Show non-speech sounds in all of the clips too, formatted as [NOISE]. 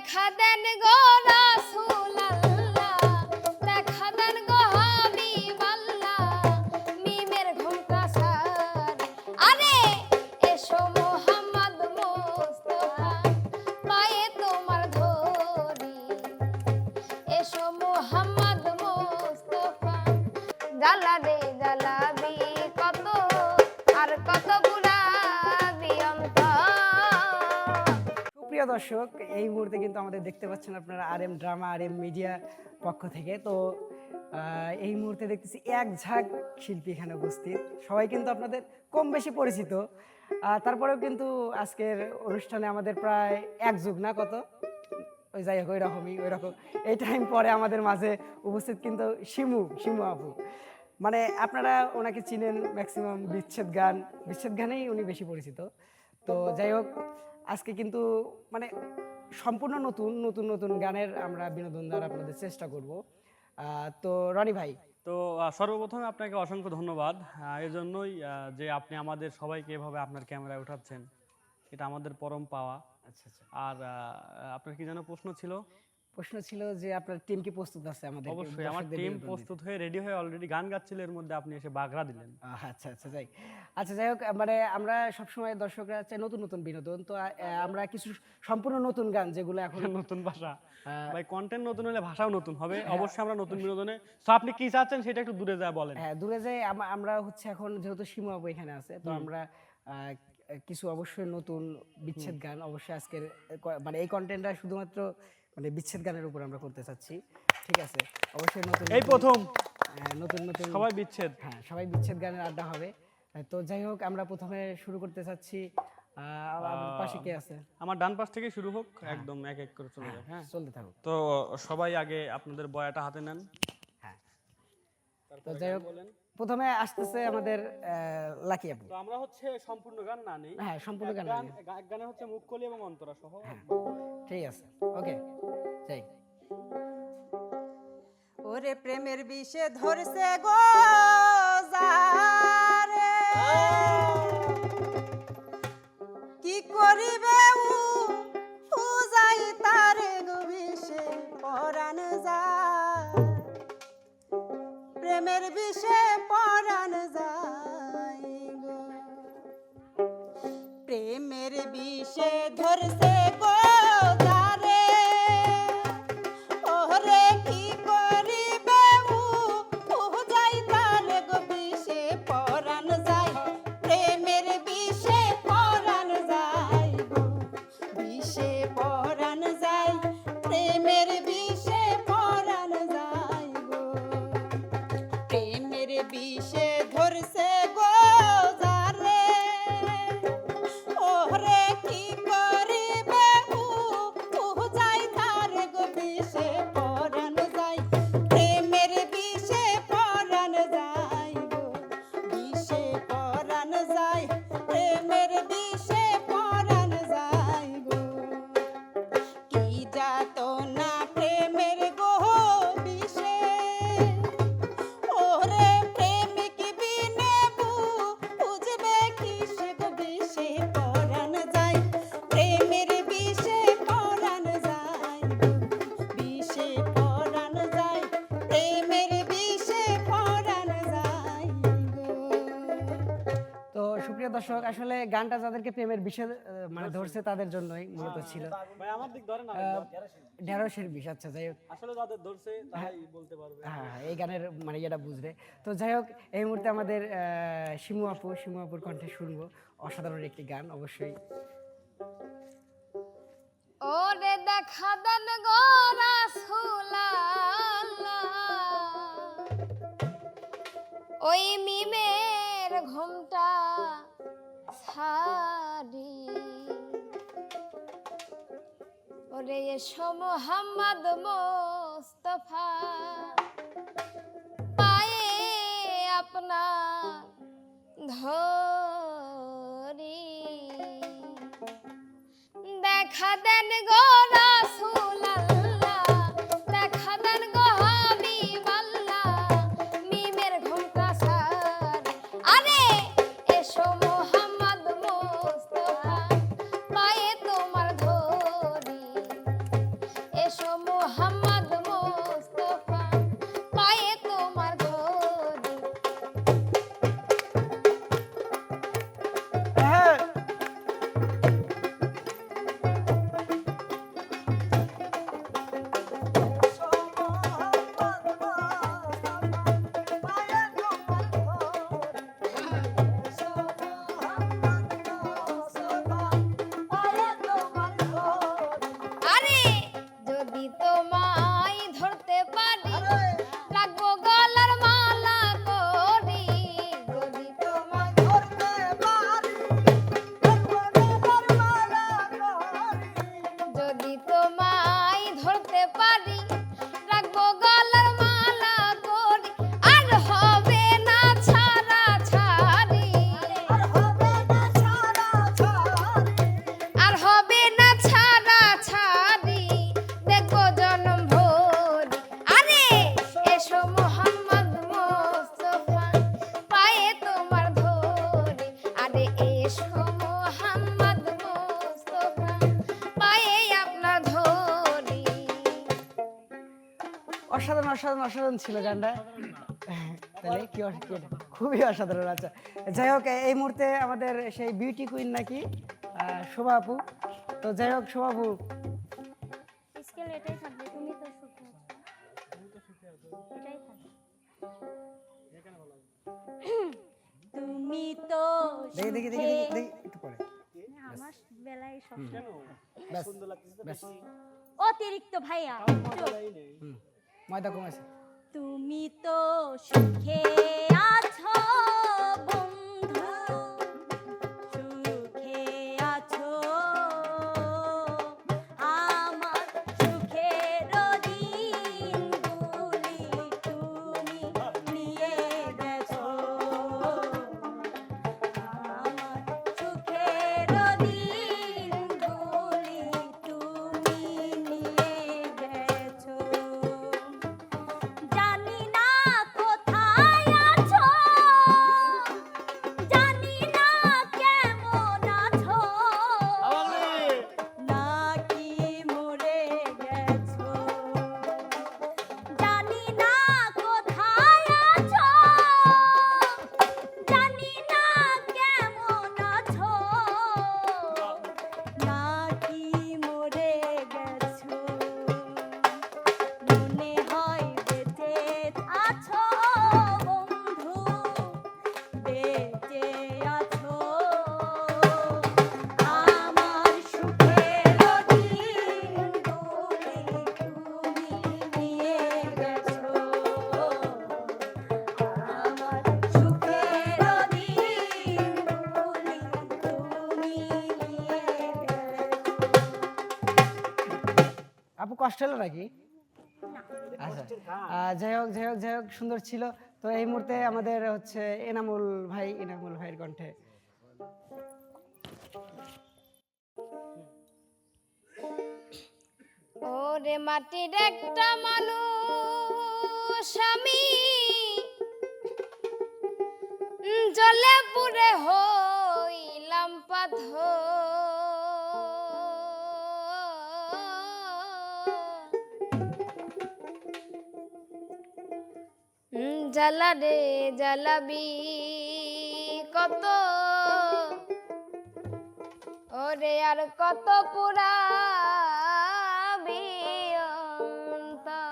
দেখা দেন গো সুপ্রিয় দর্শক, এই মুহূর্তে কিন্তু আমাদের দেখতে পাচ্ছেন আপনারা R M drama R M media পক্ষ থেকে। তো এই মুহূর্তে দেখতেছি এক ঝাঁক শিল্পী এখানে উপস্থিত। সবাই কিন্তু আপনাদের কম বেশি পরিচিত তারপরেও কিন্তু আজকের অনুষ্ঠানে আমাদের প্রায় এক যুগ না কত? ওই যাই হোক ওই রকমই ওই রকম এই টাইম পরে আমাদের মাঝে উপস্থিত কিন্তু শিমু শিমু আপু। মানে আপনারা ওনাকে চিনেন ম্যাক্সিমাম বিচ্ছেদ গান। বিচ্ছেদ গানেই উনি বেশি পরিচিত। তো যাই হোক আজকে কিন্তু মানে সম্পূর্ণ নতুন নতুন নতুন গানের আমরা বিনোদন দ্বারা আপনাদের চেষ্টা করব। তো রনি ভাই। তো সর্বপ্রথমে আপনাকে অসংখ্য ধন্যবাদ। এজন্যই যে আপনি আমাদের সবাইকে এভাবে আপনার ক্যামেরায় উঠাচ্ছেন এটা আমাদের পরম পাওয়া। আচ্ছা আচ্ছা। আর আপনার কি যেন প্রশ্ন ছিল? প্রশ্ন ছিল যে আপনার টিম কি প্রস্তুত আছে আমাদের অবশ্যই আমার টিম প্রস্তুত হয়ে রেডি হয়ে অলরেডি গান গাচ্ছিল এর মধ্যে আপনি এসে বাগড়া দিলেন। আচ্ছা আচ্ছা যাই আচ্ছা যাই হোক মানে আমরা সবসময় দর্শকরা চাই নতুন নতুন বিনোদন। তো আমরা কিছু সম্পূর্ণ নতুন গান যেগুলো এখন [LAUGHS] নতুন ভাষা। ভাই কন্টেন্ট নতুন হলে ভাষাও নতুন হবে। অবশ্যই আমরা নতুন বিনোদনে। তো আপনি কি চাচ্ছেন সেটা একটু দূরে যায় বলেন। হ্যাঁ দূরে যাই আমরা হচ্ছে এখন যেহেতু সীমা এখানে আছে তো আমরা আহ, কিছু অবশ্যই নতুন বিচ্ছেদ গান অবশ্যই আজকের মানে এই কন্টেন্টটা শুধুমাত্র মানে বিচ্ছেদ গানের উপর আমরা করতে চাচ্ছি। ঠিক আছে? অবশ্যই নতুন এই প্রথম। হ্যাঁ, নতুন নতুন সবাই বিচ্ছেদ। হ্যাঁ সবাই বিচ্ছেদ গানের আড্ডা হবে। তো যাই হোক আমরা প্রথমে শুরু করতে চাচ্ছি। পাশে কে আছে? আমার ডান পাশ থেকে শুরু হোক একদম এক এক করে চলে যায় হ্যাঁ। চলতে থাকুক। তো সবাই আগে আপনাদের বয়াটা হাতে নেন। হ্যাঁ। তো যাই হোক প্রথমে আসতেছে আমাদের লাকি আপু। তো আমরা হচ্ছে সম্পূর্ণ গান না নেই। হ্যাঁ সম্পূর্ণ গান গান গানে হচ্ছে মুখকলি এবং অন্তরা সহ। ঠিক আছে। ওকে যাই ওরে প্রেমের বিষে ধরছে গো যারে। বিষে দর্শক আসলে গানটা যাদেরকে প্রেমের বিষয় মানে ধরছে তাদের জন্যই মূলত ছিল। ভাই আমার দিক ধরেন না ঢেঁড়সের বিষ আচ্ছা যাই হোক। আসলে যাদের ধরছে তারাই বলতে পারবে। হ্যাঁ হ্যাঁ, এই গানের মানে ইয়েটা বুঝবে। তো যাই হোক এই মুহূর্তে আমাদের শিমু আপু শিমু আপুর কণ্ঠে শুনব। অসাধারণ একটি গান অবশ্যই। ওরে দেখা দেন গো রাসূলুল্লাহ। ওই মিমের ঘুমটা ছাড়ি ওরে এসো মোহাম্মদ মোস্তফা পায়ে আপনা ধরি। দেখা দেন গো অসাধারণ অসাধারণ ছিল গানটা। তাহলে কি? খুবই অসাধারণ আচ্ছা। যাই হোক এই মুহূর্তে আমাদের সেই বিউটি কুইন নাকি শোভা আপু। তো যাই হোক শোভা আপু। তুমি তো দেখি দেখি দেখি দেখি একটু পরে। আমার বেলায় সব ব্যাস ব্যাস অতিরিক্ত ভাইয়া ময়দা কমেছে তুমি হলো নাকি? আচ্ছা। যাই হোক যাই হোক যাই হোক, সুন্দর ছিল। তো এই মুহূর্তে আমাদের হচ্ছে এনামুল ভাই, এনামুল ভাইয়ের কণ্ঠে। ওরে মাটির একটা মানুষ আমি। জলে পুরে হইলাম পাথর। জ্বালা রে জ্বালাবি কত ওরে আর কত অন্তর।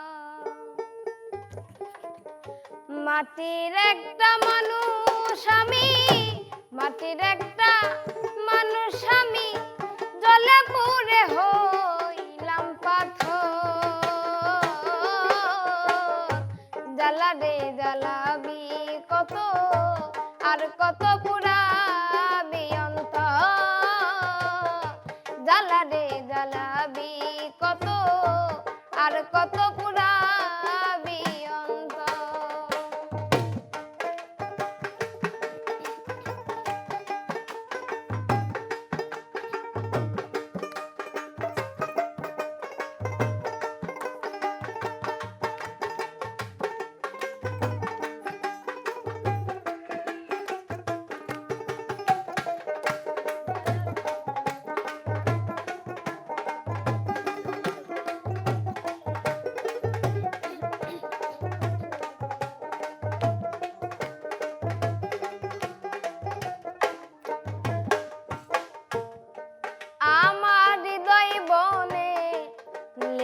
মাটির একটা মানুষ আমি মাটির একটা আর কত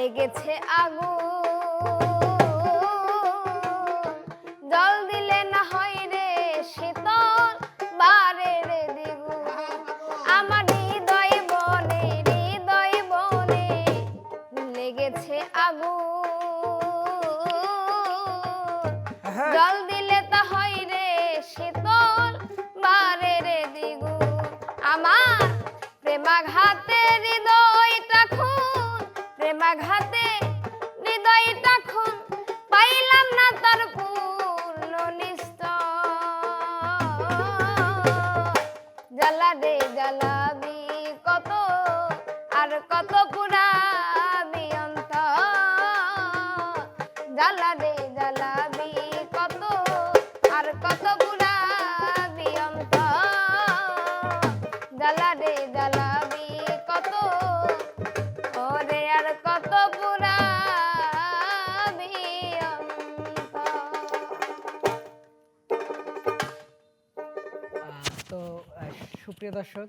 লেগেছে আগুন। জল দিলে না হয় রে শীতল বারে রে দ্বিগুণ। আমার হৃদয় বনে হৃদয় বনে লেগেছে আগুন। হ্যাঁ। জল দিলে তা হয় রে শীতল বারে রে দ্বিগুণ। আমার প্রেমাঘাতে হৃদয়টা খুন আঘাতে তো সুপ্রিয় দর্শক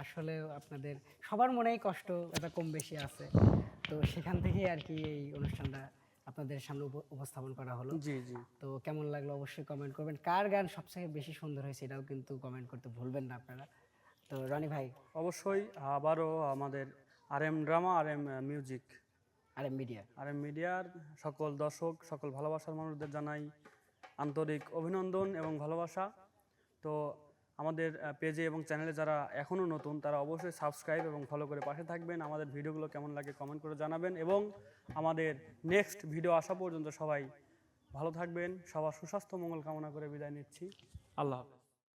আসলে আপনাদের সবার মনেই কষ্ট এটা কম বেশি আছে। তো সেখান থেকেই আর কি এই অনুষ্ঠানটা আপনাদের সামনে উপ- উপস্থাপন করা হলো। জি জি। তো কেমন লাগল অবশ্যই কমেন্ট করবেন। কার গান সবথেকে বেশি সুন্দর হয়েছে এটাও কিন্তু কমেন্ট করতে ভুলবেন না আপনারা। তো রনি ভাই। অবশ্যই আবারও আমাদের R M drama R M music R M media R M মিডিয়ার সকল দর্শক সকল ভালোবাসার মানুষদের জানাই আন্তরিক অভিনন্দন এবং ভালোবাসা। তো আমাদের পেজে এবং চ্যানেলে যারা এখনও নতুন, তারা অবশ্যই সাবস্ক্রাইব এবং ফলো করে পাশে থাকবেন। আমাদের ভিডিওগুলো কেমন লাগে কমেন্ট করে জানাবেন এবং আমাদের নেক্সট ভিডিও আসা পর্যন্ত সবাই ভালো থাকবেন। সবার সুস্বাস্থ্য, মঙ্গল কামনা করে বিদায় নিচ্ছি। আল্লাহ হাফেজ।